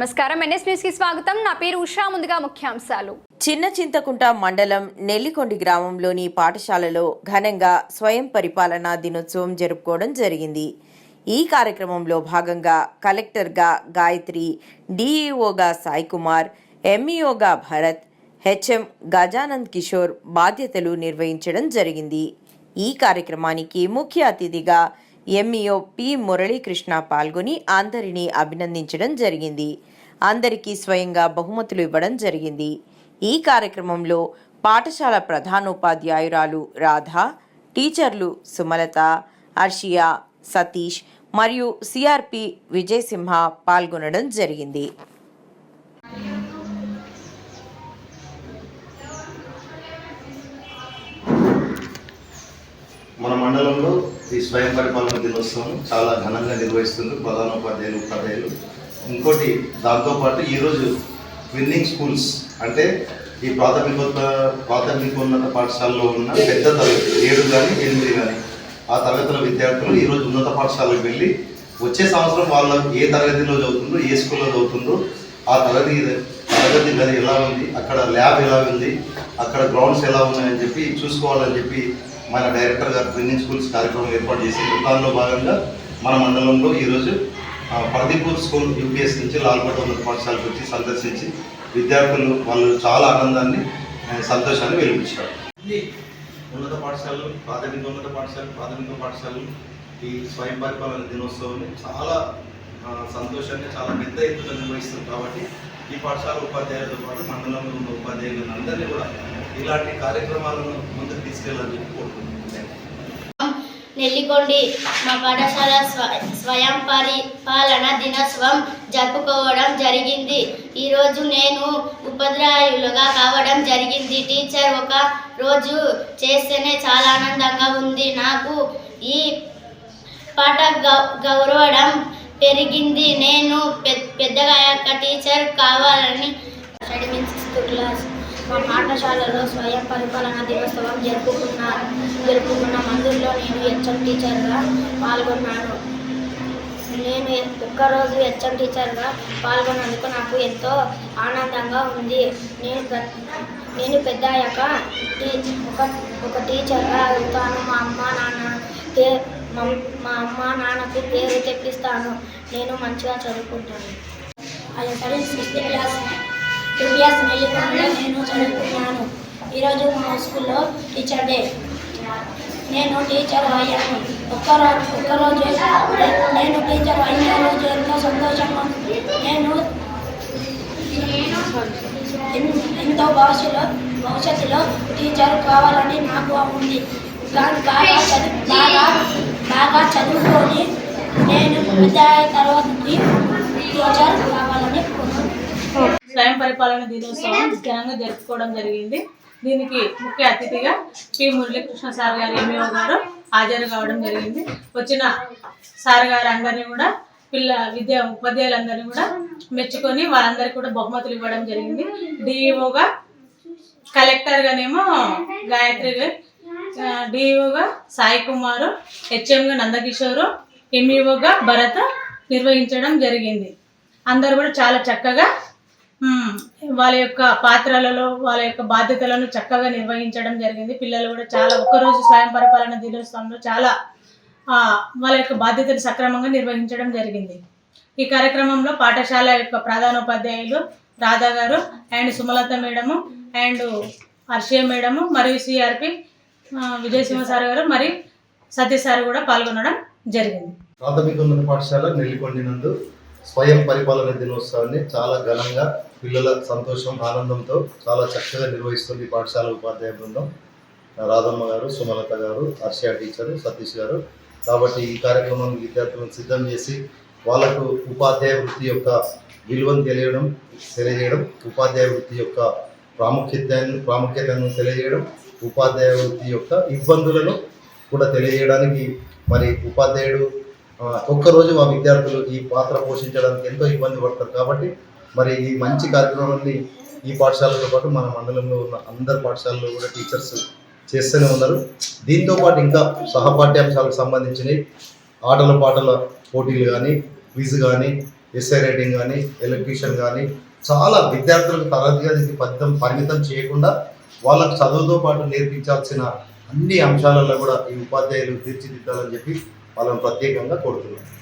నమస్కారం. ఎన్ఎస్ న్యూస్కి స్వాగతం. నా పేరు ఉషా. ముందుగా ముఖ్యాంశాలు. చిన్న చింతకుంట మండలం నెల్లికొండి గ్రామంలోని పాఠశాలలో ఘనంగా స్వయం పరిపాలనా దినోత్సవం జరుపుకోవడం జరిగింది. ఈ కార్యక్రమంలో భాగంగా కలెక్టర్గా గాయత్రి డిఈఓగా సాయి కుమార్ ఎంఈఓగా భరత్ హెచ్ఎం గజానంద్ కిషోర్ బాధ్యతలు నిర్వహించడం జరిగింది. ఈ కార్యక్రమానికి ముఖ్య అతిథిగా ఎంఈఓ పి మురళీకృష్ణ పాల్గొని అందరినీ అభినందించడం జరిగింది. అందరికీ స్వయంగా బహుమతులు ఇవ్వడం జరిగింది. ఈ కార్యక్రమంలో పాఠశాల ప్రధానోపాధ్యాయురాలు రాధ టీచర్లు సుమలత అర్షియా సతీష్ మరియు సిఆర్పి విజయసింహ పాల్గొనడం జరిగింది. మన మండలంలో ఈ స్వయం పరిపాలన దినోత్సవం చాలా ఘనంగా నిర్వహిస్తుంది ప్రధానోపాధ్యాయులు ఉపాధ్యాయులు. ఇంకోటి దాంతోపాటు ఈరోజు విన్నింగ్ స్కూల్స్ అంటే ఈ ప్రాథమికోత్త ప్రాథమికోన్నత పాఠశాలలో ఉన్న పెద్ద తరగతి ఏడు కానీ ఎనిమిది కానీ ఆ తరగతుల విద్యార్థులు ఈరోజు ఉన్నత పాఠశాలకు వెళ్ళి వచ్చే సంవత్సరం వాళ్ళ ఏ తరగతిలో చదువుతుందో ఏ స్కూల్లో చదువుతుందో ఆ తరగతి తరగతి గది ఎలా ఉంది అక్కడ ల్యాబ్ ఎలా ఉంది అక్కడ గ్రౌండ్స్ ఎలా ఉన్నాయని చెప్పి చూసుకోవాలని చెప్పి మన డైరెక్టర్ గారు ట్రైనింగ్ స్కూల్స్ కార్యక్రమం ఏర్పాటు చేసింది. దానిలో భాగంగా మన మండలంలో ఈరోజు పర్దీపూర్ స్కూల్ యూపీఎస్ నుంచి లాల్కోట ఉన్నత పాఠశాలకు వచ్చి సందర్శించి విద్యార్థులు వాళ్ళు చాలా ఆనందాన్ని సంతోషాన్ని వెలిపించారు. ఉన్నత పాఠశాలలు ప్రాథమిక ఉన్నత పాఠశాలలు ప్రాథమిక పాఠశాలలు ఈ స్వయం పరిపాలన దినోత్సవాన్ని చాలా సంతోషాన్ని చాలా పెద్ద ఎత్తున నిర్వహిస్తుంది కాబట్టి ఈ పాఠశాల ఉపాధ్యాయులతో పాటు మండలంలో ఉన్న ఉపాధ్యాయులను అందరినీ కూడా ఇలాంటి కార్యక్రమాలను ముందుకు తీసుకెళ్ళాలని చెప్పి కోరుకుంటున్నాను. నెల్లికొండి. మా పాఠశాల స్వ స్వయం పరిపాలన దినోత్సవం జరుపుకోవడం జరిగింది. ఈరోజు నేను ఉపాధ్యాయులుగా కావడం జరిగింది. టీచర్ ఒక రోజు చేస్తేనే చాలా ఆనందంగా ఉంది. నాకు ఈ పాట గౌ గౌరవడం పెరిగింది. నేను పె- పెద్దగా యొక్క టీచర్ కావాలని సిక్స్త్ క్లాస్. మా పాఠశాలలో స్వయం పరిపాలన దినోత్సవం జరుపుకున్నారు జరుపుకున్న మందుల్లో నేను హెచ్ఎం టీచర్గా పాల్గొన్నాను. నేను ఒక్కరోజు హెచ్ఎం టీచర్గా పాల్గొన్నందుకు నాకు ఎంతో ఆనందంగా ఉంది. నేను నేను పెద్ద అయ్యాక ఒక ఒక టీచర్గా అవుతాను మా అమ్మ నాన్న పే మా మా అమ్మ నాన్నకు పేరు తెప్పిస్తాను. నేను మంచిగా చదువుకుంటాను. అది సరే సిక్స్త్ క్లాస్ యూపీఎస్ నెల్లికొండలో నేను చదువుకున్నాను. ఈరోజు మా స్కూల్లో టీచర్ డే. నేను టీచర్ అయ్యాను. ఒక్కరోజు ఒక్కరోజు నేను టీచర్ అయిన రోజు ఎంతో సంతోషంగా నేను ఎంతో భవిష్యత్తులో భవిష్యత్తులో టీచర్ కావాలని నాకు ఉంది. కానీ బాగా చదువు బాగా బాగా చదువుకొని నేను ఉపాధ్యాయ తర్వాతకి టీచర్ కావాలని స్వయం పరిపాలన దినోత్సవం ఘనంగా జరుపుకోవడం జరిగింది. దీనికి ముఖ్య అతిథిగా పి. మురళీకృష్ణ సార్ గారు ఎంఈఓ గారు హాజరు కావడం జరిగింది. వచ్చిన సార్ గారు అందరినీ కూడా పిల్ల విద్యా ఉపాధ్యాయులందరినీ కూడా మెచ్చుకొని వారందరికీ కూడా బహుమతులు ఇవ్వడం జరిగింది. డిఈఓగా కలెక్టర్గానేమో గాయత్రి గారు డిఈఓగా సాయి కుమారు హెచ్ఎంగా నందకిషోరు ఎంఈఓగా భరత్ నిర్వహించడం జరిగింది. అందరు కూడా చాలా చక్కగా వాళ్ళ యొక్క పాత్రలలో వాళ్ళ యొక్క బాధ్యతలను చక్కగా నిర్వహించడం జరిగింది. పిల్లలు కూడా చాలా ఒక్కరోజు స్వయం పరిపాలన దినోత్సవంలో చాలా వాళ్ళ యొక్క బాధ్యతను సక్రమంగా నిర్వహించడం జరిగింది. ఈ కార్యక్రమంలో పాఠశాల యొక్క ప్రధానోపాధ్యాయులు రాధా గారు and Sumalatha madam and Harshiya madam మరియు సిఆర్పి విజయసింహ సార్ గారు మరి సతీష్ సార్ కూడా పాల్గొనడం జరిగింది. ప్రాథమిక ఉన్నత పాఠశాల నెల్లికొండినందు స్వయం పరిపాలన దినోత్సవాన్ని చాలా ఘనంగా పిల్లల సంతోషం ఆనందంతో చాలా చక్కగా నిర్వహిస్తుంది పాఠశాల ఉపాధ్యాయ బృందం. రాధమ్మ గారు సుమలత గారు హర్షియా టీచరు సతీష్ గారు. కాబట్టి ఈ కార్యక్రమం విద్యార్థులను సిద్ధం చేసి వాళ్ళకు ఉపాధ్యాయ వృత్తి యొక్క విలువను తెలియడం తెలియజేయడం ఉపాధ్యాయ వృత్తి యొక్క ప్రాముఖ్యతను ప్రాముఖ్యతను తెలియజేయడం ఉపాధ్యాయ వృత్తి యొక్క ఇబ్బందులను కూడా తెలియజేయడానికి మరి ఉపాధ్యాయుడు ఒక్కరోజు మా విద్యార్థులు ఈ పాత్ర పోషించడానికి ఎంతో ఇబ్బంది పడతారు కాబట్టి మరి ఈ మంచి కార్యక్రమాన్ని ఈ పాఠశాలతో పాటు మన మండలంలో ఉన్న అందరి పాఠశాలలో కూడా టీచర్స్ చేస్తూనే ఉన్నారు. దీంతో పాటు ఇంకా సహపాఠ్యాంశాలకు సంబంధించినవి ఆటల పాటల పోటీలు కానీ క్విజ్ కానీ ఎస్ఐ రైటింగ్ కానీ ఎలక్ట్రీషియన్ కానీ చాలా విద్యార్థులకు తరగతిగా గదికి పద్ధం పరిమితం చేయకుండా వాళ్ళకు చదువుతో పాటు నేర్పించాల్సిన అన్ని అంశాలలో కూడా ఈ ఉపాధ్యాయులు తీర్చిదిద్దాలని చెప్పి వాళ్ళని ప్రత్యేకంగా కోరుతున్నాం.